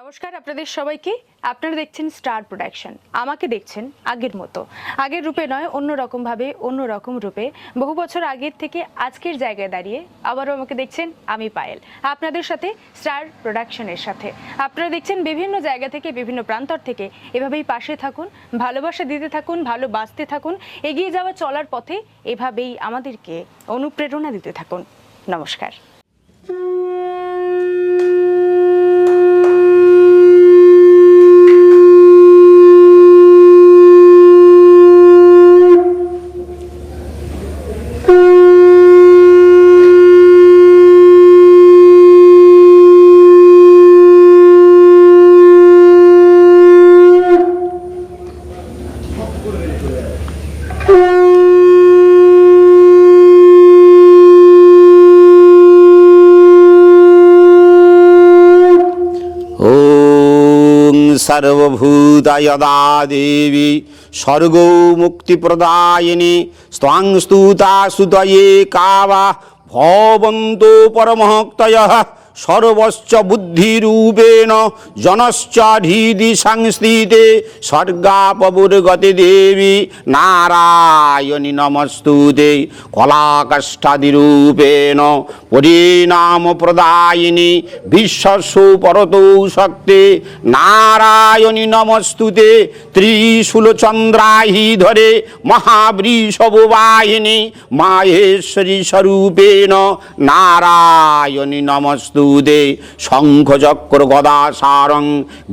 নমস্কার আপনাদের সবাইকে। আপনারা দেখছেন স্টার প্রোডাকশন আমাকে দেখছেন আগের মতো। আগের রূপে নয়, অন্য রকমভাবে অন্য রকম রূপে। বহু বছর আগের থেকে আজকের জায়গায় দাঁড়িয়ে আবারও আমাকে দেখছেন আমি পায়েল। আপনাদের সাথে স্টার প্রোডাকশনের সাথে। আপনারা দেখছেন বিভিন্ন জায়গা থেকে, বিভিন্ন প্রান্তর থেকে এভাবেই পাশে থাকুন, ভালোবাসা দিতে থাকুন, ভালোবাসতে থাকুন, এগিয়ে যাওয়া চলার পথে এভাবেই আমাদেরকে অনুপ্রেরণা দিতে থাকুন। নমস্কার। সর্বভূতয়দা স্বর্গ মুক্তিপ্রদায়িনী স্তাং স্তুতা সুতয়ে কাবা ভবন্ত পরমহক্তয় সর্বশ্চ বুদ্ধিরূপেণ জনশ্চ হৃদি সংস্থিতে স্বর্গাপবুর্গতি দেবী নারায়ণী নমস্তুতে কলাকষ্ঠাদিরূপেণ পরিণাম প্রদায়িনী বিশ্বস্য পরতৌ শক্তি নারায়ণী নমস্তুতে ত্রিশূলচন্দ্রাহি ধরে মহাবৃষভবাহিনী মাহেশ্বরী স্বরূপেণ নারায়ণী নমস্তুতে শঙ্খচক্র গদা সারং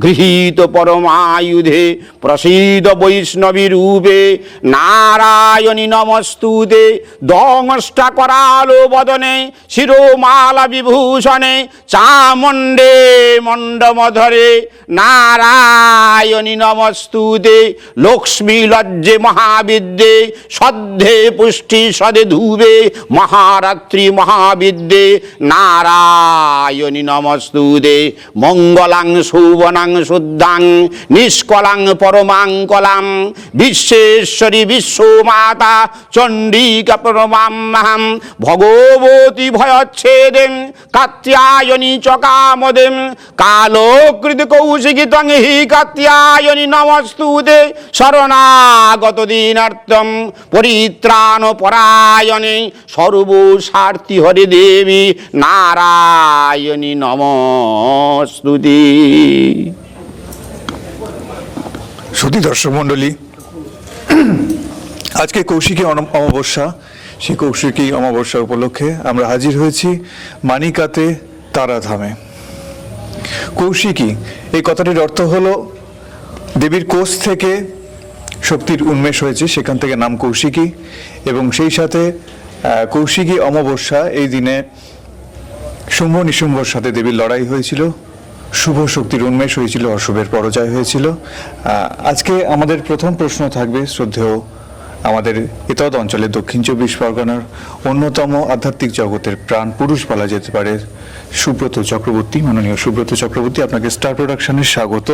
গৃহীত পরমায়ুধে, প্রসীদ বৈষ্ণবী রূপে, নারায়ণী নমস্তুতে দমষ্টা করালো বদনে, শিরোমালা বিভূষণে, চামণ্ডে মণ্ডমধরে, নারায়ণী নমস্তুতে, লক্ষ্মী লজ্জে মহাবিদ্যে, সদ্ধে পুষ্টি সদে ধুবে মহারাত্রি মহাবিদ্যে নারায়ণী নমস্তুতে মঙ্গলাং শোভনাং শুদ্ধাং, নিষ্কলাং পরমাং কলাম বিশ্বেশ্বরী, বিশ্বমাতা, চণ্ডিকা প্রমাম্মাহম ভগবতী ভয়চ্ছেদেন, কাত্যায়নী চকামদেম কালকৃত কৌশিকী তং হি কাত্যায়নী নমস্তুতে শরণাগত দিনার্থম পরিত্রাণ পরায়ণে সর্বস্বার্থী হরে দেবী নারায়ণী নমস্তুতি সুধী দর্শক মণ্ডলী, আজকে কৌশিকী অমাবস্যা। সেই কৌশিকী অমাবস্যা উপলক্ষে আমরা হাজির হয়েছি মানিকাতে তারাধামে। কৌশিকী, এই কথাটির অর্থ হলো, দেবীর কোষ থেকে শক্তির উন্মেষ হয়েছে, সেখান থেকে নাম কৌশিকী এবং সেই সাথে কৌশিকী অমাবস্যা এই দিনে শুম্ভ নিশুম্ভর সাথে দেবীর লড়াই হয়েছিল। শুভ শক্তির উন্মেষ হয়েছিল, অশুভের পরাজয় হয়েছিল। আজকে আমাদের প্রথম প্রশ্ন থাকবে, শ্রদ্ধেয় আমাদের এতদ অঞ্চলের দক্ষিণ চব্বিশ পরগনার অন্যতম আধ্যাত্মিক জগতের প্রাণ পুরুষ বলা যেতে পারে, সুব্রত চক্রবর্তী, মাননীয় সুব্রত চক্রবর্তী, আপনাকে স্টার প্রোডাকশনের স্বাগত।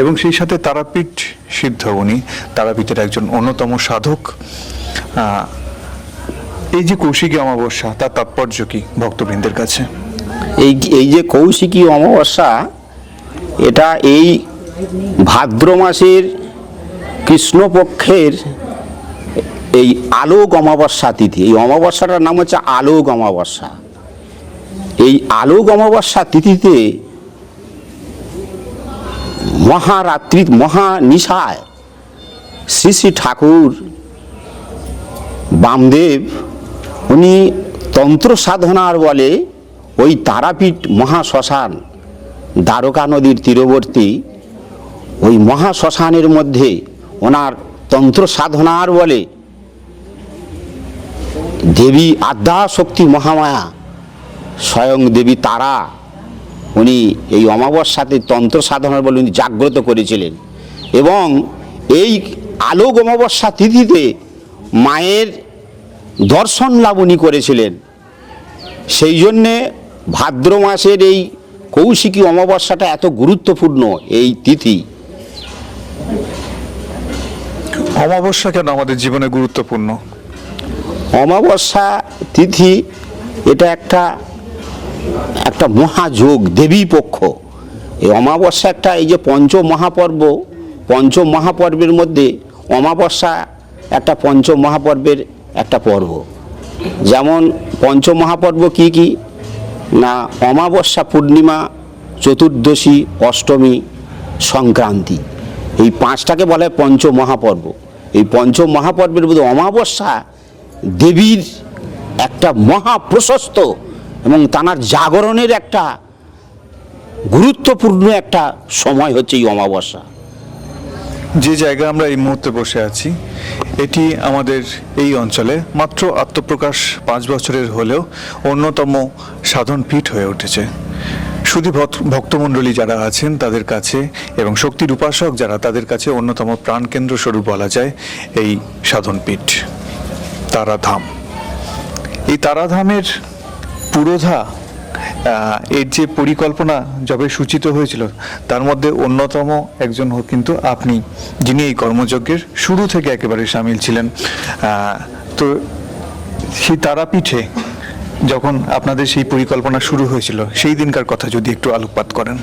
এবং সেই সাথে তারাপীঠ সিদ্ধ উনি, তারাপীঠের একজন অন্যতম সাধক। এই যে কৌশিকী অমাবস্যা, তার তাৎপর্য কি ভক্তবৃন্দের কাছে? এই এই যে কৌশিকী অমাবস্যা, এটা এই ভাদ্র মাসের কৃষ্ণপক্ষের এই আলোক অমাবস্যা তিথি। এই অমাবস্যাটার নাম হচ্ছে আলোক অমাবস্যা। এই আলোক অমাবস্যা তিথিতে মহারাত্রি মহানিশায় শ্রী শ্রী ঠাকুর বামদেব উনি তন্ত্র সাধনার বলে ওই তারাপীঠ মহাশ্মশান, দ্বারকা নদীর তীরবর্তী, ওই মহাশ্মশানের মধ্যে ওনার তন্ত্র সাধনার বলে দেবী আদ্যা শক্তি মহামায়া, স্বয়ং দেবী তারা, উনি এই অমাবস্যাতে তন্ত্র সাধনার বলে উনি জাগ্রত করেছিলেন। এবং এই আলোক অমাবস্যা তিথিতে মায়ের দর্শন লাভ উনি করেছিলেন। সেই জন্যে ভাদ্র মাসের এই কৌশিকী অমাবস্যাটা এত গুরুত্বপূর্ণ এই তিথি। অমাবস্যা কেন আমাদের জীবনে গুরুত্বপূর্ণ? অমাবস্যা তিথি এটা একটা একটা মহাযোগ দেবী পক্ষ। এই অমাবস্যা একটা এই যে পঞ্চ মহাপর্ব পঞ্চ মহাপর্বের মধ্যে অমাবস্যা একটা পঞ্চ মহাপর্বের একটা পর্ব। যেমন পঞ্চ মহাপর্ব কি কি? না, অমাবস্যা, পূর্ণিমা, চতুর্দশী, অষ্টমী, সংক্রান্তি। এই পাঁচটাকে বলা হয় এই পঞ্চ মহাপর্বের মধ্যে অমাবস্যা দেবীর একটা মহা প্রশস্ত এবং তানার জাগরণের একটা গুরুত্বপূর্ণ একটা সময় হচ্ছে এই অমাবস্যা। যে জায়গা আমরা এই মুহূর্তে বসে আছি, এটি আমাদের এই অঞ্চলে মাত্র আত্মপ্রকাশ পাঁচ বছরের হলেও অন্যতম সাধন পীঠ হয়ে উঠেছে। শুধু ভক্ত- ভক্তমণ্ডলী যারা আছেন তাদের কাছে এবং শক্তির উপাসক যারা তাদের কাছে অন্যতম প্রাণকেন্দ্র স্বরূপ বলা যায় এই সাধন পীঠ, তারাধাম। এই তারাধামের পুরোধা এর যে পরিকল্পনা যবে সূচিত হয়েছিল, তার মধ্যে অন্যতম একজন কিন্তু আপনি, যিনি এই কর্মযজ্ঞের শুরু থেকে একেবারে সামিল ছিলেন। তো সেই তারাপীঠে যখন আপনাদের সেই পরিকল্পনা শুরু হয়েছিল, সেই দিনকার কথা যদি একটু আলোকপাত করেন।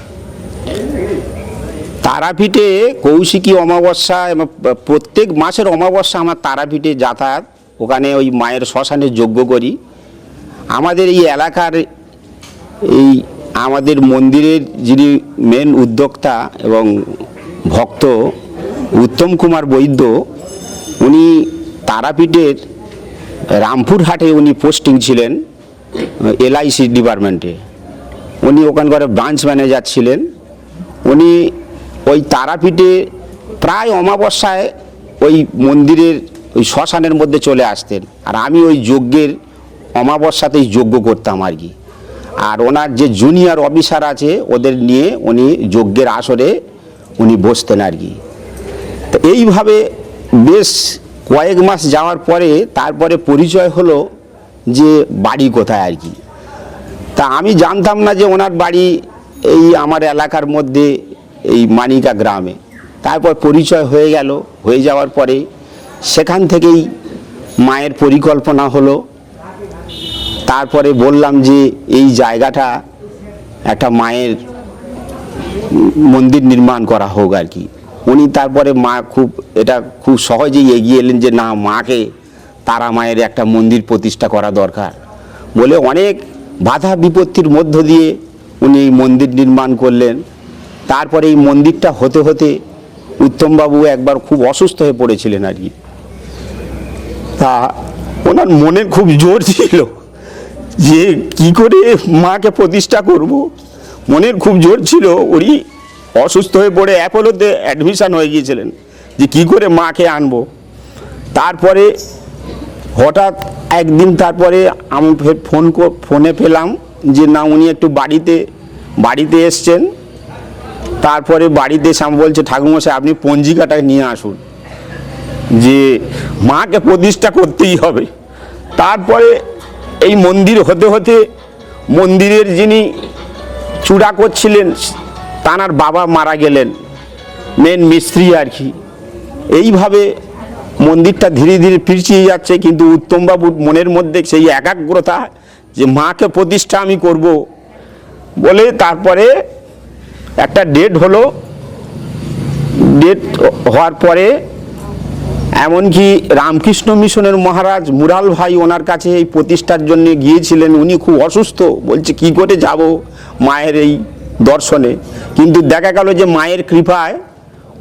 তারাপীঠে কৌশিকী অমাবস্যা এবং প্রত্যেক মাসের অমাবস্যা আমার তারাপীঠে যাতায়াত, ওখানে ওই মায়ের শ্মশানে যজ্ঞ করি। আমাদের এই এলাকার এই আমাদের মন্দিরের যিনি মেন উদ্যোক্তা এবং ভক্ত উত্তম কুমার বৈদ্য, উনি তারাপীঠের রামপুরহাটে উনি পোস্টিং ছিলেন এলআইসি ডিপার্টমেন্টে উনি ওখানকার ব্রাঞ্চ ম্যানেজার ছিলেন। উনি ওই তারাপীঠে প্রায় অমাবস্যায় ওই মন্দিরের ওই শ্মশানের মধ্যে চলে আসতেন। আর আমি ওই যজ্ঞের অমাবস্যাতেই যজ্ঞ করতাম আর কি। আর ওনার যে জুনিয়র অফিসার আছে, ওদের নিয়ে উনি যজ্ঞের আসরে উনি বসতেন আর কি। তো এইভাবে বেশ কয়েক মাস যাওয়ার পরে তারপরে পরিচয় হলো যে বাড়ি কোথায় আর কি। তা আমি জানতাম না যে ওনার বাড়ি এই আমার এলাকার মধ্যে এই মানিকা গ্রামে। তারপর পরিচয় হয়ে গেল, হয়ে যাওয়ার পরে সেখান থেকেই মায়ের পরিকল্পনা হলো তারপরে বললাম যে এই জায়গাটা একটা মায়ের মন্দির নির্মাণ করা হোক আর কি। উনি তারপরে মা খুব, এটা খুব সহজেই এগিয়ে এলেন যে না, মাকে তারা মায়ের একটা মন্দির প্রতিষ্ঠা করা দরকার। বলে অনেক বাধা বিপত্তির মধ্য দিয়ে উনি এই মন্দির নির্মাণ করলেন। তারপরে এই মন্দিরটা হতে হতে উত্তমবাবু একবার খুব অসুস্থ হয়ে পড়েছিলেন আর কি। তা ওনার মনে খুব জোর ছিল। যে কি করে মাকে প্রতিষ্ঠা করব? মনের খুব জোর ছিল উনি অসুস্থ হয়ে পড়ে অ্যাপোলোতে অ্যাডমিশন হয়ে গিয়েছিলেন, যে কি করে মাকে আনব? তারপরে হঠাৎ একদিন তারপরে আমি ফোন ফোনে পেলাম যে না, উনি একটু বাড়িতে বাড়িতে এসছেন। তারপরে বাড়িতে আমি বলছে, ঠাকুরমশাই, আপনি পঞ্জিকাটা নিয়ে আসুন, যে মাকে প্রতিষ্ঠা করতেই হবে। তারপরে এই মন্দির হতে হতে মন্দিরের যিনি চূড়া করছিলেন, তানার বাবা মারা গেলেন মেন মিস্ত্রি আর কি। এইভাবে মন্দিরটা ধীরে ধীরে পিছিয়ে যাচ্ছে, কিন্তু উত্তমবাবুর মনের মধ্যে সেই একাগ্রতা যে মাকে প্রতিষ্ঠা আমি করব বলে তারপরে একটা ডেট হলো ডেট হওয়ার পরে এমনকি রামকৃষ্ণ মিশনের মহারাজ মুরাল ভাই ওনার কাছে এই প্রতিষ্ঠার জন্য গিয়েছিলেন, উনি খুব অসুস্থ, বলছে কি করে যাব মায়ের এই দর্শনে। কিন্তু দেখা গেল যে মায়ের কৃপায়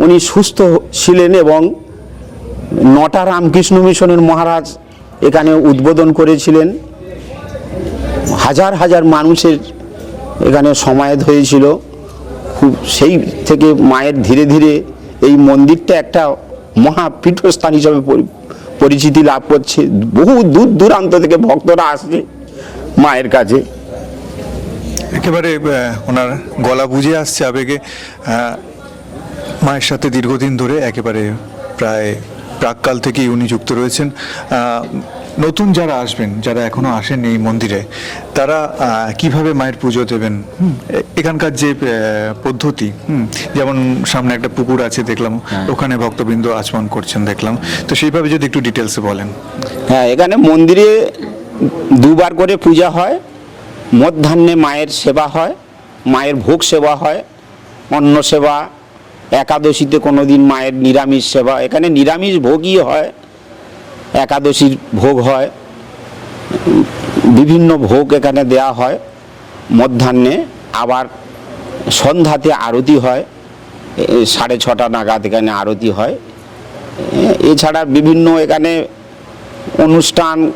উনি সুস্থ ছিলেন এবং নটা রামকৃষ্ণ মিশনের মহারাজ এখানে উদ্বোধন করেছিলেন। হাজার হাজার মানুষের এখানে সমায়েত হয়েছিল। খুব সেই থেকে মায়ের ধীরে ধীরে এই মন্দিরটা একটা মহাপীঠস্থান হিসাবে পরি- পরিচিতি লাভ করছে। বহু দূর দূরান্ত থেকে ভক্তরা আসছে মায়ের কাছে। একেবারে ওনার গলা বুঝে আসছে আবেগে। মায়ের সাথে দীর্ঘদিন ধরে একেবারে প্রায় প্রাককাল থেকেই উনি যুক্ত রয়েছেন। নতুন যারা আসবেন যারা এখনও আসেন এই মন্দিরে তারা কীভাবে মায়ের পুজো দেবেন? এখানকার যে পদ্ধতি যেমন সামনে একটা পুকুর আছে দেখলাম ওখানে ভক্তবৃন্দ আচমন করছেন দেখলাম। তো সেইভাবে যদি একটু ডিটেলসে বলেন। হ্যাঁ এখানে মন্দিরে দুবার করে পূজা হয় মধ্যাহ্নে মায়ের সেবা হয় মায়ের ভোগ সেবা হয় অন্ন সেবা একাদশীতে কোনো দিন মায়ের নিরামিষ সেবা এখানে নিরামিষ ভোগই হয়। একাদশীর ভোগ হয়। বিভিন্ন ভোগ এখানে দেয়া হয়। মধ্যাহ্নে আবার সন্ধ্যাতে আরতি হয়। সাড়ে ছটা নাগাদ এখানে আরতি হয়। এছাড়া বিভিন্ন এখানে অনুষ্ঠান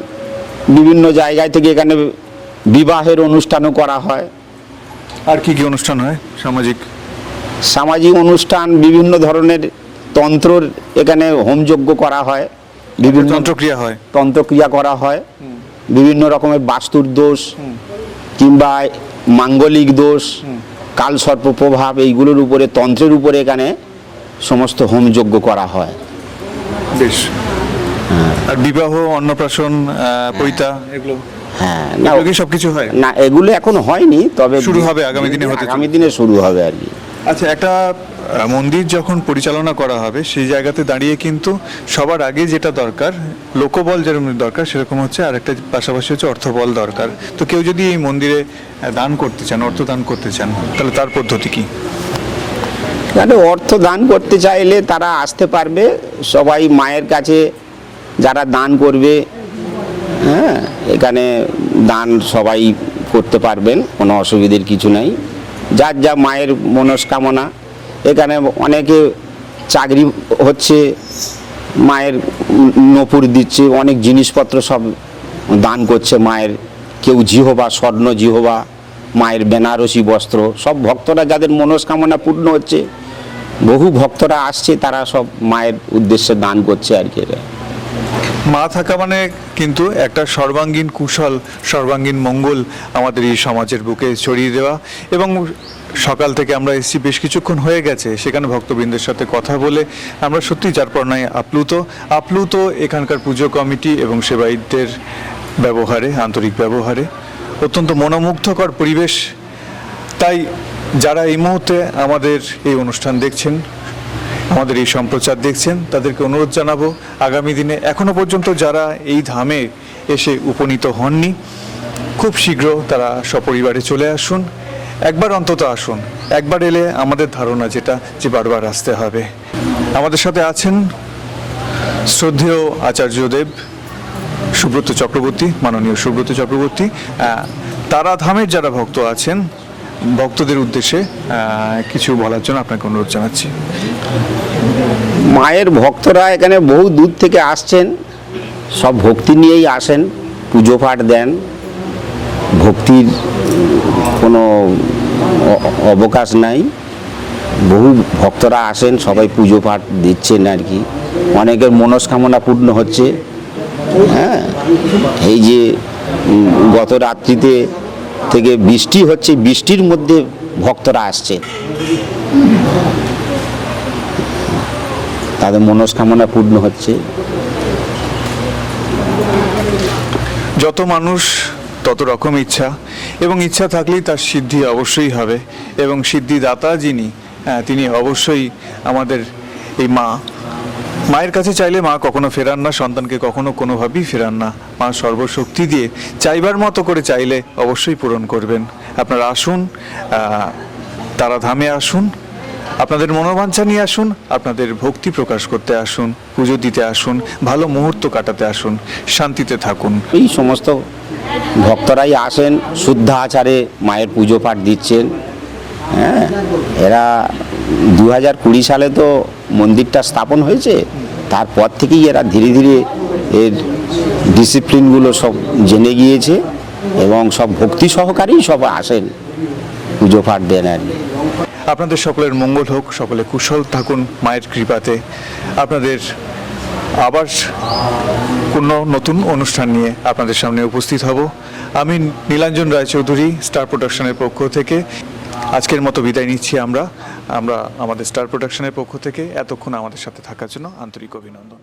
বিভিন্ন জায়গায় থেকে এখানে বিবাহের অনুষ্ঠানও করা হয়। আর কি কি অনুষ্ঠান হয় সামাজিক? সামাজিক অনুষ্ঠান বিভিন্ন ধরনের তন্ত্রর এখানে হোমযজ্ঞ করা হয়। বিভিন্ন যন্ত্রক্রিয়া হয়। তন্ত্রক্রিয়া করা হয়। বিভিন্ন রকমের বাস্তুর দোষ কিংবা মাঙ্গলিক দোষ কালসর্প প্রভাব এইগুলোর উপরে তন্ত্রের উপরে এখানে সমস্ত হোমযজ্ঞ করা হয়। বেশ। আর বিবাহ অন্নপ্রাশন পৈতা এগুলো? হ্যাঁ না। এগুলো কি সবকিছু হয়? না এগুলো এখন হয়নি তবে শুরু হবে আগামী দিনে হতে আগামী দিনে শুরু হবে আর কি। আচ্ছা একটা মন্দির যখন পরিচালনা করা হবে, সেই জায়গাতে দাঁড়িয়ে কিন্তু সবার আগে যেটা দরকার, লোকবল যেরকম দরকার, সেরকম হচ্ছে আর একটা পাশাপাশি হচ্ছে অর্থবল দরকার। তো কেউ যদি এই মন্দিরে দান করতে চান অর্থ দান করতে চান, তাহলে তার পদ্ধতি কি? তাহলে অর্থ দান করতে চাইলে তারা আসতে পারবে, সবাই মায়ের কাছে যারা দান করবে হ্যাঁ এখানে দান সবাই করতে পারবেন, কোনো অসুবিধের কিছু নাই। যার যা মায়ের মনস্কামনা এখানে অনেকে চাকরি হচ্ছে, মায়ের নপুর দিচ্ছে, অনেক জিনিসপত্র সব দান করছে মায়ের কেউ জিহবা, স্বর্ণ জিহবা, মায়ের বেনারসি বস্ত্র, সব ভক্তরা যাদের মনস্কামনা পূর্ণ হচ্ছে, বহু ভক্তরা আসছে, তারা সব মায়ের উদ্দেশ্যে দান করছে আর কি। মা থাকা মানে কিন্তু একটা সর্বাঙ্গীন কুশল, সর্বাঙ্গীন মঙ্গল আমাদের এই সমাজের বুকে ছড়িয়ে দেওয়া। এবং সকাল থেকে আমরা এসেছি, বেশ কিছুক্ষণ হয়ে গেছে, সেখানে ভক্তবৃন্দের সাথে কথা বলে আমরা সত্যি যার নয় আপ্লুত। আপ্লুত এখানকার পুজো কমিটি এবং সেবায়িতদের ব্যবহারে, আন্তরিক ব্যবহারে। অত্যন্ত মনোমুগ্ধকর পরিবেশ। তাই যারা এই মুহূর্তে আমাদের এই অনুষ্ঠান দেখছেন আমাদের এই সম্প্রচার দেখছেন, তাদেরকে অনুরোধ জানাব, আগামী দিনে এখনও পর্যন্ত যারা এই ধামে এসে উপনীত হননি, খুব শীঘ্র তারা সপরিবারে চলে আসুন। একবার অন্তত আসুন, একবার এলে আমাদের ধারণা যেটা যে বারবার আসতে হবে। আমাদের সাথে আছেন শ্রদ্ধেয় আচার্যদেব সুব্রত চক্রবর্তী, মাননীয় সুব্রত চক্রবর্তী। তারা ধামের যারা ভক্ত আছেন ভক্তদের উদ্দেশ্যে কিছু বলার জন্য আপনাকে অনুরোধ জানাচ্ছি। মায়ের ভক্তরা এখানে বহু দূর থেকে আসছেন, সব ভক্তি নিয়েই আসেন, পুজো পাঠ দেন। ভক্তির কোনো অবকাশ নাই। বহু ভক্তরা আসেন, সবাই পুজো পাঠ দিচ্ছেন আর কি। অনেকের মনস্কামনা পূর্ণ হচ্ছে। হ্যাঁ এই যে গত রাত্রিতে থেকে বৃষ্টি হচ্ছে, বৃষ্টির মধ্যে ভক্তরা আসছে। তাদের মনস্কামনা পূর্ণ হচ্ছে। যত মানুষ, তত রকম ইচ্ছা, এবং ইচ্ছা থাকলেই তার সিদ্ধি অবশ্যই হবে, এবং সিদ্ধিদাতা যিনি তিনি অবশ্যই আমাদের এই মা মায়ের কাছে চাইলে মা কখনো ফেরান না, সন্তানকে কখনো কোনোভাবেই ফেরান না। মা সর্বশক্তি দিয়ে চাইবার মতো করে চাইলে অবশ্যই পূরণ করবেন। আপনারা আসুন তারা ধামে আসুন, আপনাদের মনোবাঞ্ছা নিয়ে আসুন, আপনাদের ভক্তি প্রকাশ করতে আসুন, পুজো দিতে আসুন, ভালো মুহূর্ত কাটাতে আসুন, শান্তিতে থাকুন। এই সমস্ত ভক্তরাই আসেন, শুদ্ধ আচারে মায়ের পুজো পাঠ দিচ্ছেন। হ্যাঁ এরা দু হাজার কুড়ি সালে তো মন্দিরটা স্থাপন হয়েছে। তারপর থেকেই এরা ধীরে ধীরে এর ডিসিপ্লিনগুলো সব জেনে গিয়েছে এবং সব ভক্তি সহকারেই সব আসেন পুজো পাঠ দেন আর আপনাদের সকলের মঙ্গল হোক, সকলে কুশল থাকুন মায়ের কৃপাতে। আপনাদের আবার কোনো নতুন অনুষ্ঠান নিয়ে আপনাদের সামনে উপস্থিত হব। আমি নীলাঞ্জন রায়চৌধুরী, স্টার প্রোডাকশনের পক্ষ থেকে। আজকের মতো বিদায় নিচ্ছি আমরা। আমরা আমাদের স্টার প্রোডাকশনের পক্ষ থেকে এতক্ষণ আমাদের সাথে থাকার জন্য আন্তরিক অভিনন্দন।